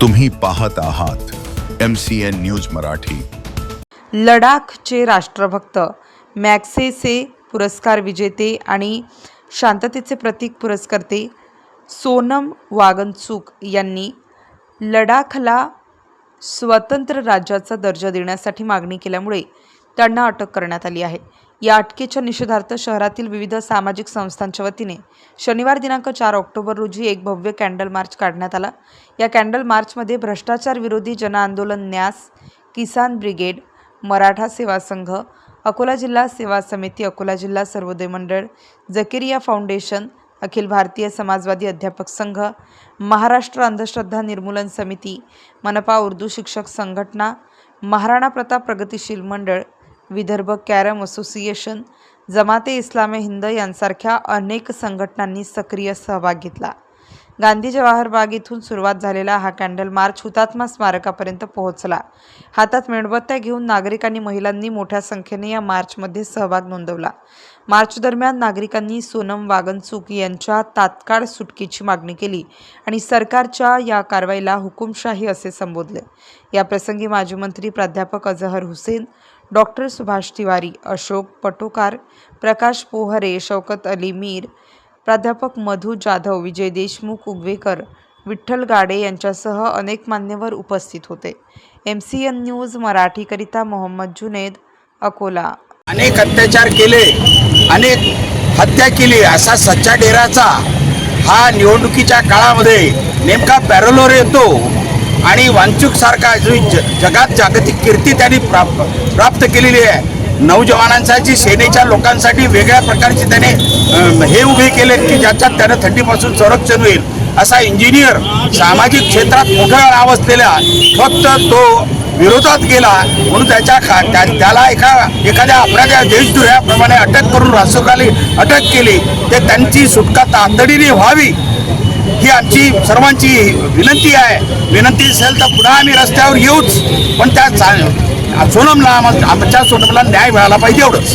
तुम्ही पाहत आहात M C N news Marathi. लडाखचे राष्ट्रभक्त मॅक्सेसे पुरस्कार विजेते आणि शांततेचे प्रतीक पुरस्कर्ते सोनम वागनचूक यांनी लडाखला स्वतंत्र राज्याचा दर्जा देण्यासाठी मागणी केल्यामुळे त्यांना अटक करण्यात आली आहे. या अटकेच्या निषेधार्थ शहरातील विविध सामाजिक संस्थांच्या वतीने शनिवार दिनांक चार ऑक्टोबर रोजी एक भव्य कॅन्डल मार्च काढण्यात आला. या कॅन्डल मार्चमध्ये भ्रष्टाचार विरोधी जनआंदोलन न्यास किसान ब्रिगेड मराठा सेवा संघ अकोला जिल्हा सेवा समिती अकोला जिल्हा सर्वोदय मंडळ जकेरिया फाउंडेशन अखिल भारतीय समाजवादी अध्यापक संघ महाराष्ट्र अंधश्रद्धा निर्मूलन समिती मनपा उर्दू शिक्षक संघटना महाराणा प्रताप प्रगतिशील मंडळ विदर्भ कॅरम असोसिएशन जमाते इस्लामे हिंद यांसारख्या अनेक संघटनांनी सक्रिय सहभाग घेतला. गांधी जवाहर बाग इथून सुरुवात झालेला हा कॅन्डल मार्च हुतात्मा स्मारकापर्यंत पोहोचला. हातात मेणबत्त्या घेऊन नागरिकांनी महिलांनी मोठ्या संख्येने या मार्चमध्ये सहभाग नोंदवला. मार्च दरम्यान नागरिकांनी सोनम वागनचूक यांच्या तात्काळ सुटकेची मागणी केली आणि सरकारच्या या कारवाईला हुकुमशाही असे संबोधले. याप्रसंगी माजी मंत्री प्राध्यापक अजहर हुसेन डॉक्टर सुभाष तिवारी अशोक पटोकार प्रकाश पोहरे शौकत अली मीर प्राध्यापक मधू जाधव विजय देशमुख उगवेकर विठ्ठल गाडे यांच्यासह अनेक मान्यवर उपस्थित होते. एम सी एन न्यूज मराठीकरिता मोहम्मद जुनेद अकोला. अनेक अत्याचार केले अनेक हत्या केली असा सच्चा डेराचा हा निवडणुकीच्या काळामध्ये नेमका पॅरोलोर येतो. आणि वांचूक सारखा जो ज जगात जागतिक कीर्ती त्यांनी प्राप्त प्राप्त केलेली आहे. नौजवानांसाठी सेनेच्या लोकांसाठी वेगळ्या प्रकारचे त्याने हे उभे केले की ज्याच्यात त्यानं थंडीपासून संरक्षण होईल असा इंजिनियर सामाजिक क्षेत्रात मोठं नाव असलेला फक्त तो विरोधात गेला. म्हणून त्याच्या खा त्या त्याला एका एखाद्या अपराध्या देशद्रोह्याप्रमाणे अटक करून रासोखाली अटक केली. ते त्यांची सुटका तातडीने व्हावी. ही आमची सर्वांची विनंती आहे. विनंती असेल तर पुन्हा आम्ही रस्त्यावर येऊच. पण त्या सोनमला आमच्या सोनमला न्याय मिळाला पाहिजे एवढंच.